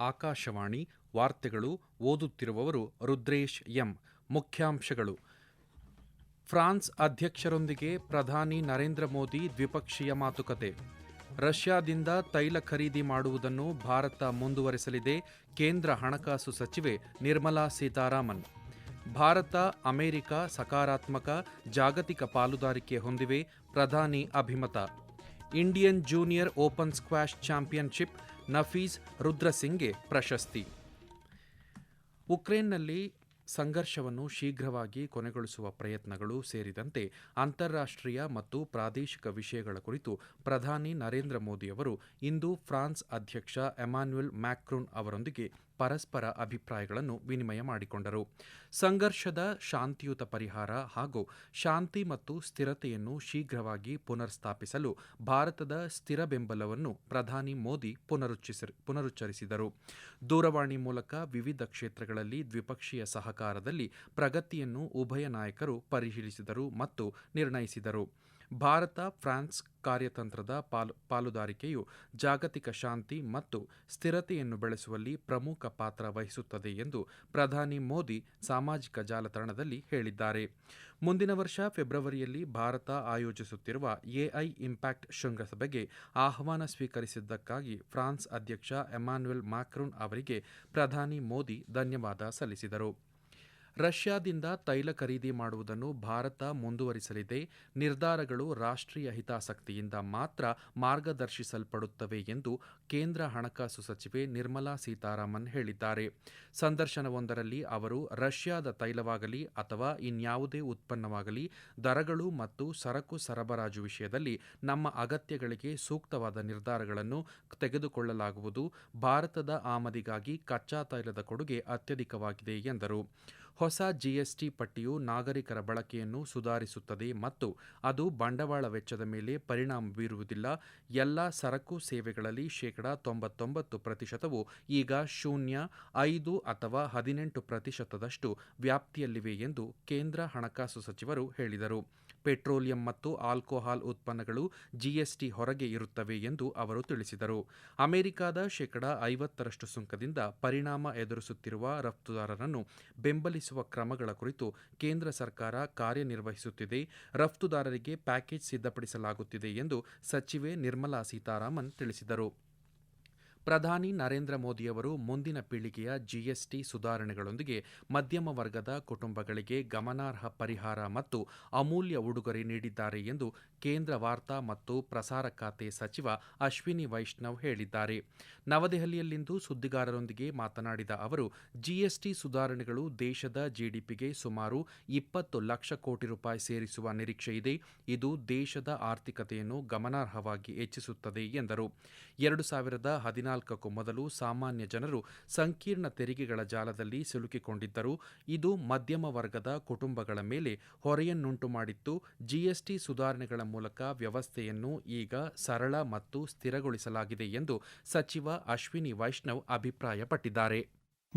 ಆಕಾಶವಾಣಿ ವಾರ್ತೆಗಳು ಓದುತ್ತಿರುವವರು ರುದ್ರೇಶ್ ಎಂ. ಮುಖ್ಯಾಂಶಗಳು. ಫ್ರಾನ್ಸ್ ಅಧ್ಯಕ್ಷರೊಂದಿಗೆ ಪ್ರಧಾನಿ ನರೇಂದ್ರ ಮೋದಿ ದ್ವಿಪಕ್ಷೀಯ ಮಾತುಕತೆ. ರಷ್ಯಾದಿಂದ ತೈಲ ಖರೀದಿ ಮಾಡುವುದನ್ನು ಭಾರತ ಮುಂದುವರೆಸಲಿದೆ. ಕೇಂದ್ರ ಹಣಕಾಸು ಸಚಿವೆ ನಿರ್ಮಲಾ ಸೀತಾರಾಮನ್. ಭಾರತ, ಅಮೆರಿಕ ಸಕಾರಾತ್ಮಕ ಜಾಗತಿಕ ಪಾಲುದಾರಿಕೆ ಹೊಂದಿವೆ. ಪ್ರಧಾನಿ ಅಭಿಮತ. Indian junior open squash championship Nafees ರುದ್ರಸಿಂಗ್ಗೆ ಪ್ರಶಸ್ತಿ. ಉಕ್ರೇನ್ನಲ್ಲಿ ಸಂಘರ್ಷವನ್ನು ಶೀಘ್ರವಾಗಿ ಕೊನೆಗೊಳಿಸುವ ಪ್ರಯತ್ನಗಳು ಸೇರಿದಂತೆ ಅಂತಾರಾಷ್ಟ್ರೀಯ ಮತ್ತು ಪ್ರಾದೇಶಿಕ ವಿಷಯಗಳ ಕುರಿತು ಪ್ರಧಾನಿ ನರೇಂದ್ರ ಮೋದಿ ಅವರು ಇಂದು ಫ್ರಾನ್ಸ್ ಅಧ್ಯಕ್ಷ ಎಮಾನ್ಯುಯಲ್ ಮ್ಯಾಕ್ರೂನ್ ಅವರೊಂದಿಗೆ ಪರಸ್ಪರ ಅಭಿಪ್ರಾಯಗಳನ್ನು ವಿನಿಮಯ ಮಾಡಿಕೊಂಡರು. ಸಂಘರ್ಷದ ಶಾಂತಿಯುತ ಪರಿಹಾರ ಹಾಗೂ ಶಾಂತಿ ಮತ್ತು ಸ್ಥಿರತೆಯನ್ನು ಶೀಘ್ರವಾಗಿ ಪುನರ್ಸ್ಥಾಪಿಸಲು ಭಾರತದ ಸ್ಥಿರ ಬೆಂಬಲವನ್ನು ಪ್ರಧಾನಿ ಮೋದಿ ಪುನರುಚ್ಚರಿಸಿದರು. ದೂರವಾಣಿ ಮೂಲಕ ವಿವಿಧ ಕ್ಷೇತ್ರಗಳಲ್ಲಿ ದ್ವಿಪಕ್ಷೀಯ ಸಹಕಾರದಲ್ಲಿ ಪ್ರಗತಿಯನ್ನು ಉಭಯ ನಾಯಕರು ಪರಿಶೀಲಿಸಿದರು ಮತ್ತು ನಿರ್ಣಯಿಸಿದರು. ಭಾರತ, ಫ್ರಾನ್ಸ್ ಕಾರ್ಯತಂತ್ರದ ಪಾಲು, ಪಾಲುದಾರಿಕೆಯು ಜಾಗತಿಕ ಶಾಂತಿ ಮತ್ತು ಸ್ಥಿರತೆಯನ್ನು ಬೆಳೆಸುವಲ್ಲಿ ಪ್ರಮುಖ ಪಾತ್ರ ವಹಿಸುತ್ತದೆ ಎಂದು ಪ್ರಧಾನಿ ಮೋದಿ ಸಾಮಾಜಿಕ ಜಾಲತಾಣದಲ್ಲಿ ಹೇಳಿದ್ದಾರೆ. ಮುಂದಿನ ವರ್ಷ ಫೆಬ್ರವರಿಯಲ್ಲಿ ಭಾರತ ಆಯೋಜಿಸುತ್ತಿರುವ ಎಐ ಇಂಪ್ಯಾಕ್ಟ್ ಶೃಂಗಸಭೆಗೆ ಆಹ್ವಾನ ಸ್ವೀಕರಿಸಿದ್ದಕ್ಕಾಗಿ ಫ್ರಾನ್ಸ್ ಅಧ್ಯಕ್ಷ ಎಮಾನ್ಯುಯಲ್ ಮ್ಯಾಕ್ರೂನ್ ಅವರಿಗೆ ಪ್ರಧಾನಿ ಮೋದಿ ಧನ್ಯವಾದ ಸಲ್ಲಿಸಿದರು. ರಷ್ಯಾದಿಂದ ತೈಲ ಖರೀದಿ ಮಾಡುವುದನ್ನು ಭಾರತ ಮುಂದುವರಿಸಲಿದೆ. ನಿರ್ಧಾರಗಳು ರಾಷ್ಟ್ರೀಯ ಹಿತಾಸಕ್ತಿಯಿಂದ ಮಾತ್ರ ಮಾರ್ಗದರ್ಶಿಸಲ್ಪಡುತ್ತವೆ ಎಂದು ಕೇಂದ್ರ ಹಣಕಾಸು ಸಚಿವೆ ನಿರ್ಮಲಾ ಸೀತಾರಾಮನ್ ಹೇಳಿದ್ದಾರೆ. ಸಂದರ್ಶನವೊಂದರಲ್ಲಿ ಅವರು, ರಷ್ಯಾದ ತೈಲವಾಗಲಿ ಅಥವಾ ಇನ್ಯಾವುದೇ ಉತ್ಪನ್ನವಾಗಲಿ, ದರಗಳು ಮತ್ತು ಸರಕು ಸರಬರಾಜು ವಿಷಯದಲ್ಲಿ ನಮ್ಮ ಅಗತ್ಯಗಳಿಗೆ ಸೂಕ್ತವಾದ ನಿರ್ಧಾರಗಳನ್ನು ತೆಗೆದುಕೊಳ್ಳಲಾಗುವುದು. ಭಾರತದ ಆಮದಿಗಾಗಿ ಕಚ್ಚಾ ತೈಲದ ಕೊಡುಗೆ ಅತ್ಯಧಿಕವಾಗಿದೆ ಎಂದರು. ಹೊಸ ಜಿಎಸ್ಟಿ ಪಟ್ಟಿಯು ನಾಗರಿಕರ ಬಳಕೆಯನ್ನು ಸುಧಾರಿಸುತ್ತದೆ ಮತ್ತು ಅದು ಬಂಡವಾಳ ವೆಚ್ಚದ ಮೇಲೆ ಪರಿಣಾಮ ಬೀರುವುದಿಲ್ಲ. ಎಲ್ಲ ಸರಕು ಸೇವೆಗಳಲ್ಲಿ ಶೇಕಡಾ ತೊಂಬತ್ತೊಂಬತ್ತು ಪ್ರತಿಶತವು ಈಗ ಶೂನ್ಯ, ಐದು ಅಥವಾ ಹದಿನೆಂಟು ಪ್ರತಿಶತದಷ್ಟು ವ್ಯಾಪ್ತಿಯಲ್ಲಿವೆ ಎಂದು ಕೇಂದ್ರ ಹಣಕಾಸು ಸಚಿವರು ಹೇಳಿದರು. ಪೆಟ್ರೋಲಿಯಂ ಮತ್ತು ಆಲ್ಕೋಹಾಲ್ ಉತ್ಪನ್ನಗಳು ಜಿಎಸ್ಟಿ ಹೊರಗೆ ಇರುತ್ತವೆ ಎಂದು ಅವರು ತಿಳಿಸಿದರು. ಅಮೆರಿಕದ ಶೇಕಡಾ ಐವತ್ತರಷ್ಟು ಸುಂಕದಿಂದ ಪರಿಣಾಮ ಎದುರಿಸುತ್ತಿರುವ ರಫ್ತುದಾರರನ್ನು ಬೆಂಬಲಿಸುವ ಕ್ರಮಗಳ ಕುರಿತು ಕೇಂದ್ರ ಸರ್ಕಾರ ಕಾರ್ಯನಿರ್ವಹಿಸುತ್ತಿದೆ. ರಫ್ತುದಾರರಿಗೆ ಪ್ಯಾಕೇಜ್ ಸಿದ್ಧಪಡಿಸಲಾಗುತ್ತಿದೆ ಎಂದು ಸಚಿವೆ ನಿರ್ಮಲಾ ಸೀತಾರಾಮನ್ ತಿಳಿಸಿದರು. ಪ್ರಧಾನಿ ನರೇಂದ್ರ ಮೋದಿಯವರು ಮುಂದಿನ ಪೀಳಿಗೆಯ ಜಿಎಸ್ಟಿ ಸುಧಾರಣೆಗಳೊಂದಿಗೆ ಮಧ್ಯಮ ವರ್ಗದ ಕುಟುಂಬಗಳಿಗೆ ಗಮನಾರ್ಹ ಪರಿಹಾರ ಮತ್ತು ಅಮೂಲ್ಯ ಉಡುಗೊರೆ ನೀಡಿದ್ದಾರೆ ಎಂದು ಕೇಂದ್ರ ವಾರ್ತಾ ಮತ್ತು ಪ್ರಸಾರ ಖಾತೆ ಸಚಿವ ಅಶ್ವಿನಿ ವೈಷ್ಣವ್ ಹೇಳಿದ್ದಾರೆ. ನವದೆಹಲಿಯಲ್ಲಿಂದು ಸುದ್ದಿಗಾರರೊಂದಿಗೆ ಮಾತನಾಡಿದ ಅವರು ಜಿಎಸ್ಟಿ ಸುಧಾರಣೆಗಳು ದೇಶದ ಜಿಡಿಪಿಗೆ ಸುಮಾರು ಇಪ್ಪತ್ತು ಲಕ್ಷ ಕೋಟಿ ರೂಪಾಯಿ ಸೇರಿಸುವ ನಿರೀಕ್ಷೆಯಿದೆ. ಇದು ದೇಶದ ಆರ್ಥಿಕತೆಯನ್ನು ಗಮನಾರ್ಹವಾಗಿ ಹೆಚ್ಚಿಸುತ್ತದೆ ಎಂದರು. ಎರಡು ಸಾವಿರದ ಹದಿನಾಲ್ಕಕ್ಕೂ ಮೊದಲು ಸಾಮಾನ್ಯ ಜನರು ಸಂಕೀರ್ಣ ತೆರಿಗೆಗಳ ಜಾಲದಲ್ಲಿ ಸಿಲುಕಿಕೊಂಡಿದ್ದರು. ಇದು ಮಧ್ಯಮ ವರ್ಗದ ಕುಟುಂಬಗಳ ಮೇಲೆ ಹೊರೆಯನ್ನುಂಟು ಮಾಡಿತ್ತು. ಜಿಎಸ್ಟಿ ಸುಧಾರಣೆಗಳ ಮೂಲಕ ವ್ಯವಸ್ಥೆಯನ್ನು ಈಗ ಸರಳ ಮತ್ತು ಸ್ಥಿರಗೊಳಿಸಲಾಗಿದೆ ಎಂದು ಸಚಿವ ಅಶ್ವಿನಿ ವೈಷ್ಣವ್ ಅಭಿಪ್ರಾಯಪಟ್ಟಿದ್ದಾರೆ.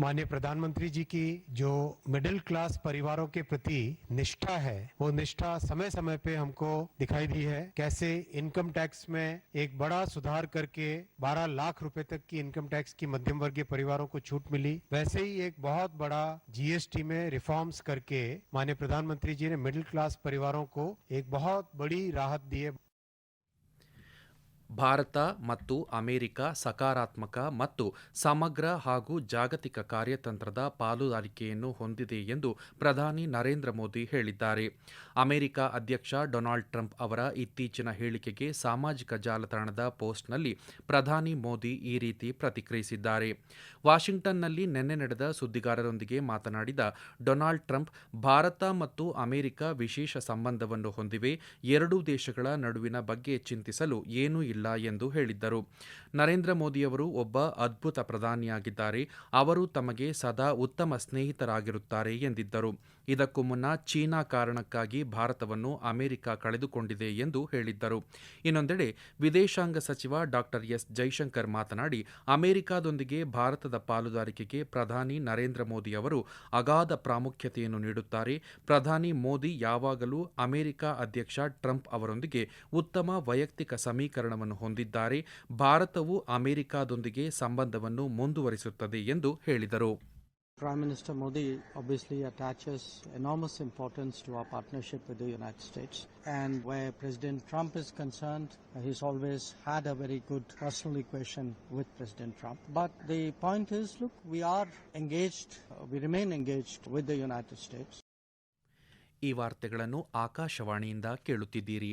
माननीय प्रधानमंत्री जी की जो मिडिल क्लास परिवारों के प्रति निष्ठा है, वो निष्ठा समय समय पे हमको दिखाई दी है। कैसे इनकम टैक्स में एक बड़ा सुधार करके 12 लाख रुपए तक की इनकम टैक्स की मध्यम वर्गीय परिवारों को छूट मिली, वैसे ही एक बहुत बड़ा जीएसटी में रिफॉर्म्स करके माननीय प्रधानमंत्री जी ने मिडिल क्लास परिवारों को एक बहुत बड़ी राहत दी है। ಭಾರತ ಮತ್ತು ಅಮೆರಿಕ ಸಕಾರಾತ್ಮಕ ಮತ್ತು ಸಮಗ್ರ ಹಾಗೂ ಜಾಗತಿಕ ಕಾರ್ಯತಂತ್ರದ ಪಾಲುದಾರಿಕೆಯನ್ನು ಹೊಂದಿದೆ ಎಂದು ಪ್ರಧಾನಿ ನರೇಂದ್ರ ಮೋದಿ ಹೇಳಿದ್ದಾರೆ. ಅಮೆರಿಕ ಅಧ್ಯಕ್ಷ ಡೊನಾಲ್ಡ್ ಟ್ರಂಪ್ ಅವರ ಇತ್ತೀಚಿನ ಹೇಳಿಕೆಗೆ ಸಾಮಾಜಿಕ ಜಾಲತಾಣದ ಪೋಸ್ಟ್ನಲ್ಲಿ ಪ್ರಧಾನಿ ಮೋದಿ ಈ ರೀತಿ ಪ್ರತಿಕ್ರಿಯಿಸಿದ್ದಾರೆ. ವಾಷಿಂಗ್ಟನ್ನಲ್ಲಿ ನಿನ್ನೆ ನಡೆದ ಸುದ್ದಿಗಾರರೊಂದಿಗೆ ಮಾತನಾಡಿದ ಡೊನಾಲ್ಡ್ ಟ್ರಂಪ್, ಭಾರತ ಮತ್ತು ಅಮೆರಿಕ ವಿಶೇಷ ಸಂಬಂಧವನ್ನು ಹೊಂದಿವೆ, ಎರಡೂ ದೇಶಗಳ ನಡುವಿನ ಬಗ್ಗೆ ಚಿಂತಿಸಲು ಏನೂ ಇಲ್ಲ ಎಂದು ಹೇಳಿದ್ದರು. ನರೇಂದ್ರ ಮೋದಿಯವರು ಒಬ್ಬ ಅದ್ಭುತ ಪ್ರಧಾನಿಯಾಗಿದ್ದಾರೆ, ಅವರು ತಮಗೆ ಸದಾ ಉತ್ತಮ ಸ್ನೇಹಿತರಾಗಿರುತ್ತಾರೆ ಎಂದಿದ್ದರು. ಇದಕ್ಕೂ ಮುನ್ನ ಚೀನಾ ಕಾರಣಕ್ಕಾಗಿ ಭಾರತವನ್ನು ಅಮೆರಿಕ ಕಳೆದುಕೊಂಡಿದೆ ಎಂದು ಹೇಳಿದ್ದರು. ಇನ್ನೊಂದೆಡೆ ವಿದೇಶಾಂಗ ಸಚಿವ ಡಾಕ್ಟರ್ ಎಸ್. ಜೈಶಂಕರ್ ಮಾತನಾಡಿ, ಅಮೆರಿಕಾದೊಂದಿಗೆ ಭಾರತದ ಪಾಲುದಾರಿಕೆಗೆ ಪ್ರಧಾನಿ ನರೇಂದ್ರ ಮೋದಿ ಅವರು ಅಗಾಧ ಪ್ರಾಮುಖ್ಯತೆಯನ್ನು ನೀಡುತ್ತಾರೆ. ಪ್ರಧಾನಿ ಮೋದಿ ಯಾವಾಗಲೂ ಅಮೆರಿಕ ಅಧ್ಯಕ್ಷ ಟ್ರಂಪ್ ಅವರೊಂದಿಗೆ ಉತ್ತಮ ವೈಯಕ್ತಿಕ ಸಮೀಕರಣವನ್ನು ಹೊಂದಿದ್ದಾರೆ. ಭಾರತವು ಅಮೆರಿಕಾದೊಂದಿಗೆ ಸಂಬಂಧವನ್ನು ಮುಂದುವರಿಸುತ್ತದೆ ಎಂದು ಹೇಳಿದರು. Prime Minister Modi obviously attaches enormous importance to our partnership with the United States. And where President Trump is concerned, he's always had a very good personal equation with President Trump. But the point is, look, we are engaged, uh, we remain engaged with the United States. ಈ ವಾರ್ತೆಗಳನ್ನು ಆಕಾಶವಾಣಿಯಿಂದ ಕೇಳುತ್ತಿದ್ದೀರಿ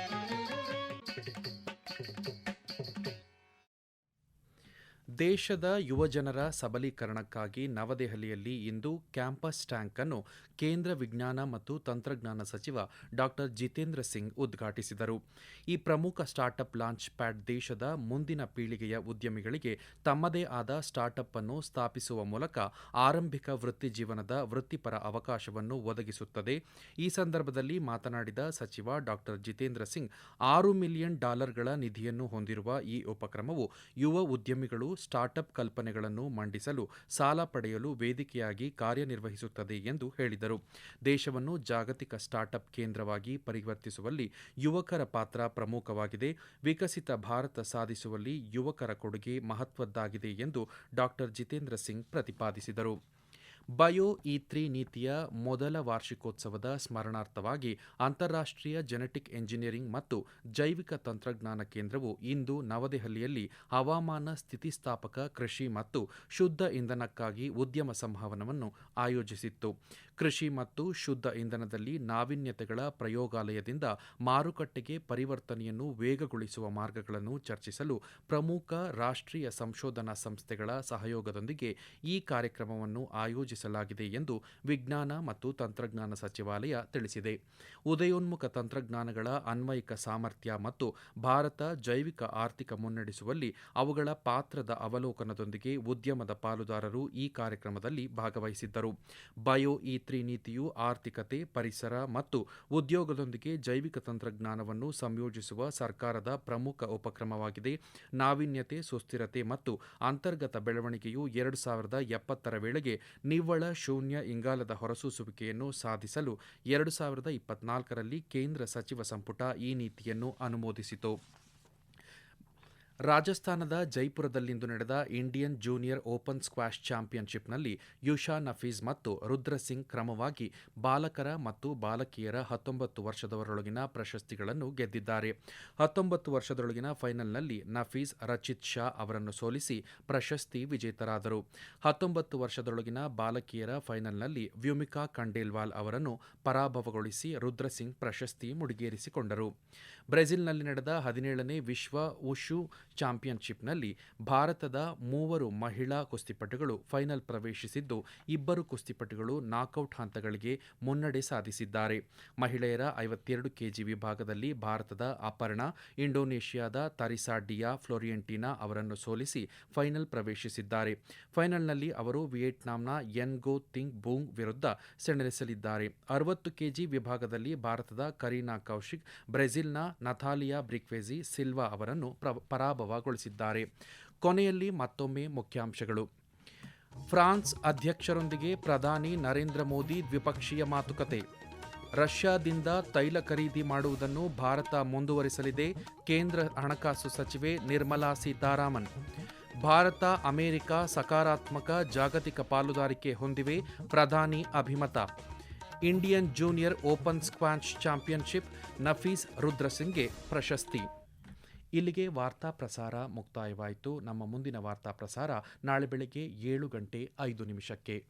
ದೇಶದ ಯುವಜನರ ಸಬಲೀಕರಣಕ್ಕಾಗಿ ನವದೆಹಲಿಯಲ್ಲಿ ಇಂದು campus tank ಅನ್ನು ಕೇಂದ್ರ ವಿಜ್ಞಾನ ಮತ್ತು ತಂತ್ರಜ್ಞಾನ ಸಚಿವ ಡಾಕ್ಟರ್ ಜಿತೇಂದ್ರ ಸಿಂಗ್ ಉದ್ಘಾಟಿಸಿದರು. ಈ ಪ್ರಮುಖ ಸ್ಟಾರ್ಟ್ಅಪ್ ಲಾಂಚ್ ಪ್ಯಾಡ್ ದೇಶದ ಮುಂದಿನ ಪೀಳಿಗೆಯ ಉದ್ಯಮಿಗಳಿಗೆ ತಮ್ಮದೇ ಆದ ಸ್ಟಾರ್ಟ್ಅಪ್ ಅನ್ನು ಸ್ಥಾಪಿಸುವ ಮೂಲಕ ಆರಂಭಿಕ ವೃತ್ತಿಜೀವನದ ವೃತ್ತಿಪರ ಅವಕಾಶವನ್ನು ಒದಗಿಸುತ್ತದೆ. ಈ ಸಂದರ್ಭದಲ್ಲಿ ಮಾತನಾಡಿದ ಸಚಿವ ಡಾಕ್ಟರ್ ಜಿತೇಂದ್ರ ಸಿಂಗ್, ಆರು ಮಿಲಿಯನ್ ಡಾಲರ್ಗಳ ನಿಧಿಯನ್ನು ಹೊಂದಿರುವ ಈ ಉಪಕ್ರಮವು ಯುವ ಉದ್ಯಮಿಗಳು ಸ್ಟಾರ್ಟ್ಅಪ್ ಕಲ್ಪನೆಗಳನ್ನು ಮಂಡಿಸಲು ಸಾಲ ಪಡೆಯಲು ವೇದಿಕೆಯಾಗಿ ಕಾರ್ಯನಿರ್ವಹಿಸುತ್ತದೆ ಎಂದು ಹೇಳಿದರು. ದೇಶವನ್ನು ಜಾಗತಿಕ ಸ್ಟಾರ್ಟ್ಅಪ್ ಕೇಂದ್ರವಾಗಿ ಪರಿವರ್ತಿಸುವಲ್ಲಿ ಯುವಕರ ಪಾತ್ರ ಪ್ರಮುಖವಾಗಿದೆ. ವಿಕಸಿತ ಭಾರತ ಸಾಧಿಸುವಲ್ಲಿ ಯುವಕರ ಕೊಡುಗೆ ಮಹತ್ವದ್ದಾಗಿದೆ ಎಂದು ಡಾಕ್ಟರ್ ಜಿತೇಂದ್ರ ಸಿಂಗ್ ಪ್ರತಿಪಾದಿಸಿದರು. ಬಯೋ ಇ ತ್ರೀ ನೀತಿಯ ಮೊದಲ ವಾರ್ಷಿಕೋತ್ಸವದ ಸ್ಮರಣಾರ್ಥವಾಗಿ ಅಂತಾರಾಷ್ಟ್ರೀಯ ಜೆನೆಟಿಕ್ ಎಂಜಿನಿಯರಿಂಗ್ ಮತ್ತು ಜೈವಿಕ ತಂತ್ರಜ್ಞಾನ ಕೇಂದ್ರವು ಇಂದು ನವದೆಹಲಿಯಲ್ಲಿ ಹವಾಮಾನ ಸ್ಥಿತಿಸ್ಥಾಪಕ ಕೃಷಿ ಮತ್ತು ಶುದ್ಧ ಇಂಧನಕ್ಕಾಗಿ ಉದ್ಯಮ ಸಂಭಾವನವನ್ನು ಆಯೋಜಿಸಿತ್ತು. ಕೃಷಿ ಮತ್ತು ಶುದ್ಧ ಇಂಧನದಲ್ಲಿ ನಾವೀನ್ಯತೆಗಳ ಪ್ರಯೋಗಾಲಯದಿಂದ ಮಾರುಕಟ್ಟೆಗೆ ಪರಿವರ್ತನೆಯನ್ನು ವೇಗಗೊಳಿಸುವ ಮಾರ್ಗಗಳನ್ನು ಚರ್ಚಿಸಲು ಪ್ರಮುಖ ರಾಷ್ಟ್ರೀಯ ಸಂಶೋಧನಾ ಸಂಸ್ಥೆಗಳ ಸಹಯೋಗದೊಂದಿಗೆ ಈ ಕಾರ್ಯಕ್ರಮವನ್ನು ಆಯೋಜಿಸಲಾಗಿದೆ ಎಂದು ವಿಜ್ಞಾನ ಮತ್ತು ತಂತ್ರಜ್ಞಾನ ಸಚಿವಾಲಯ ತಿಳಿಸಿದೆ. ಉದಯೋನ್ಮುಖ ತಂತ್ರಜ್ಞಾನಗಳ ಅನ್ವಯಿಕ ಸಾಮರ್ಥ್ಯ ಮತ್ತು ಭಾರತ ಜೈವಿಕ ಆರ್ಥಿಕ ಮುನ್ನಡೆಸುವಲ್ಲಿ ಅವುಗಳ ಪಾತ್ರದ ಅವಲೋಕನದೊಂದಿಗೆ ಉದ್ಯಮದ ಪಾಲುದಾರರು ಈ ಕಾರ್ಯಕ್ರಮದಲ್ಲಿ ಭಾಗವಹಿಸಿದ್ದರು. ಬಯೋ ಇ ತ್ರಿ ನೀತಿಯು ಆರ್ಥಿಕತೆ, ಪರಿಸರ ಮತ್ತು ಉದ್ಯೋಗದೊಂದಿಗೆ ಜೈವಿಕ ತಂತ್ರಜ್ಞಾನವನ್ನು ಸಂಯೋಜಿಸುವ ಸರ್ಕಾರದ ಪ್ರಮುಖ ಉಪಕ್ರಮವಾಗಿದೆ. ನಾವೀನ್ಯತೆ, ಸುಸ್ಥಿರತೆ ಮತ್ತು ಅಂತರ್ಗತ ಬೆಳವಣಿಗೆಯು ಎರಡು ಸಾವಿರದ ಎಪ್ಪತ್ತರ ವೇಳೆಗೆ ನಿವ್ವಳ ಶೂನ್ಯ ಇಂಗಾಲದ ಹೊರಸೂಸುವಿಕೆಯನ್ನು ಸಾಧಿಸಲು ಎರಡು ಸಾವಿರದ ಇಪ್ಪತ್ನಾಲ್ಕರಲ್ಲಿ ಕೇಂದ್ರ ಸಚಿವ ಸಂಪುಟ ಈ ನೀತಿಯನ್ನು ಅನುಮೋದಿಸಿತು. ರಾಜಸ್ಥಾನದ ಜೈಪುರದಲ್ಲಿಂದು ನಡೆದ ಇಂಡಿಯನ್ ಜೂನಿಯರ್ ಓಪನ್ ಸ್ಕ್ವಾಷ್ ಚಾಂಪಿಯನ್ಶಿಪ್ನಲ್ಲಿ ಯುಷಾ ನಫೀಸ್ ಮತ್ತು ರುದ್ರ ಸಿಂಗ್ ಕ್ರಮವಾಗಿ ಬಾಲಕರ ಮತ್ತು ಬಾಲಕಿಯರ ಹತ್ತೊಂಬತ್ತು ವರ್ಷದವರೊಳಗಿನ ಪ್ರಶಸ್ತಿಗಳನ್ನು ಗೆದ್ದಿದ್ದಾರೆ. ಹತ್ತೊಂಬತ್ತು ವರ್ಷದೊಳಗಿನ ಫೈನಲ್ನಲ್ಲಿ ನಫೀಸ್ ರಚಿತ್ ಶಾ ಅವರನ್ನು ಸೋಲಿಸಿ ಪ್ರಶಸ್ತಿ ವಿಜೇತರಾದರು. ಹತ್ತೊಂಬತ್ತು ವರ್ಷದೊಳಗಿನ ಬಾಲಕಿಯರ ಫೈನಲ್ನಲ್ಲಿ ವ್ಯೂಮಿಕಾ ಖಂಡೇಲ್ವಾಲ್ ಅವರನ್ನು ಪರಾಭವಗೊಳಿಸಿ ರುದ್ರ ಸಿಂಗ್ ಪ್ರಶಸ್ತಿ ಮುಡಿಗೇರಿಸಿಕೊಂಡರು. ಬ್ರೆಜಿಲ್ನಲ್ಲಿ ನಡೆದ ಹದಿನೇಳನೇ ವಿಶ್ವ ಉಶು ಚಾಂಪಿಯನ್ಶಿಪ್ನಲ್ಲಿ ಭಾರತದ ಮೂವರು ಮಹಿಳಾ ಕುಸ್ತಿಪಟುಗಳು ಫೈನಲ್ ಪ್ರವೇಶಿಸಿದ್ದು, ಇಬ್ಬರು ಕುಸ್ತಿಪಟುಗಳು ನಾಕೌಟ್ ಹಂತಗಳಿಗೆ ಮುನ್ನಡೆ ಸಾಧಿಸಿದ್ದಾರೆ. ಮಹಿಳೆಯರ ಐವತ್ತೆರಡು ಕೆಜಿ ವಿಭಾಗದಲ್ಲಿ ಭಾರತದ ಅಪರ್ಣಾ, ಇಂಡೋನೇಷ್ಯಾದ ತರಿಸಾ ಡಿಯಾ ಫ್ಲೋರಿಯಂಟಿನಾ ಅವರನ್ನು ಸೋಲಿಸಿ ಫೈನಲ್ ಪ್ರವೇಶಿಸಿದ್ದಾರೆ. ಫೈನಲ್ನಲ್ಲಿ ಅವರು ವಿಯೆಟ್ನಾಂನ ಎನ್ ಗೋ ತಿಂಗ್ ಬೂಂಗ್ ವಿರುದ್ಧ ಸೆಣಸಲಿದ್ದಾರೆ. ಅರವತ್ತು ಕೆಜಿ ವಿಭಾಗದಲ್ಲಿ ಭಾರತದ ಕರೀನಾ ಕೌಶಿಕ್ ಬ್ರೆಜಿಲ್ನ ನಥಾಲಿಯಾ ಬ್ರಿಕ್ವೆಜಿ ಸಿಲ್ವಾ ಅವರನ್ನು ಪ್ರ- ಪರಾಭವಗೊಳಿಸಿದ್ದಾರೆ. ಕೊನೆಯಲ್ಲಿ ಮತ್ತೊಮ್ಮೆ ಮುಖ್ಯಾಂಶಗಳು. ಫ್ರಾನ್ಸ್ ಅಧ್ಯಕ್ಷರೊಂದಿಗೆ ಪ್ರಧಾನಿ ನರೇಂದ್ರ ಮೋದಿ ದ್ವಿಪಕ್ಷೀಯ ಮಾತುಕತೆ. ರಷ್ಯಾದಿಂದ ತೈಲ ಖರೀದಿ ಮಾಡುವುದನ್ನು ಭಾರತ ಮುಂದುವರಿಸಲಿದೆ, ಕೇಂದ್ರ ಹಣಕಾಸು ಸಚಿವೆ ನಿರ್ಮಲಾ ಸೀತಾರಾಮನ್. ಭಾರತ, ಅಮೆರಿಕ ಸಕಾರಾತ್ಮಕ ಜಾಗತಿಕ ಪಾಲುದಾರಿಕೆ ಹೊಂದಿವೆ, ಪ್ರಧಾನಿ ಅಭಿಮತ. Indian junior open squash championship Nafees ರುದ್ರಸಿಂಗ್ಗೆ ಪ್ರಶಸ್ತಿ. ಇಲ್ಲಿಗೆ ವಾರ್ತಾ ಪ್ರಸಾರ ಮುಕ್ತಾಯವಾಯಿತು. ನಮ್ಮ ಮುಂದಿನ ವಾರ್ತಾ ಪ್ರಸಾರ ನಾಳೆ ಬೆಳಗ್ಗೆ ಏಳು ಗಂಟೆ ಐದು ನಿಮಿಷಕ್ಕೆ.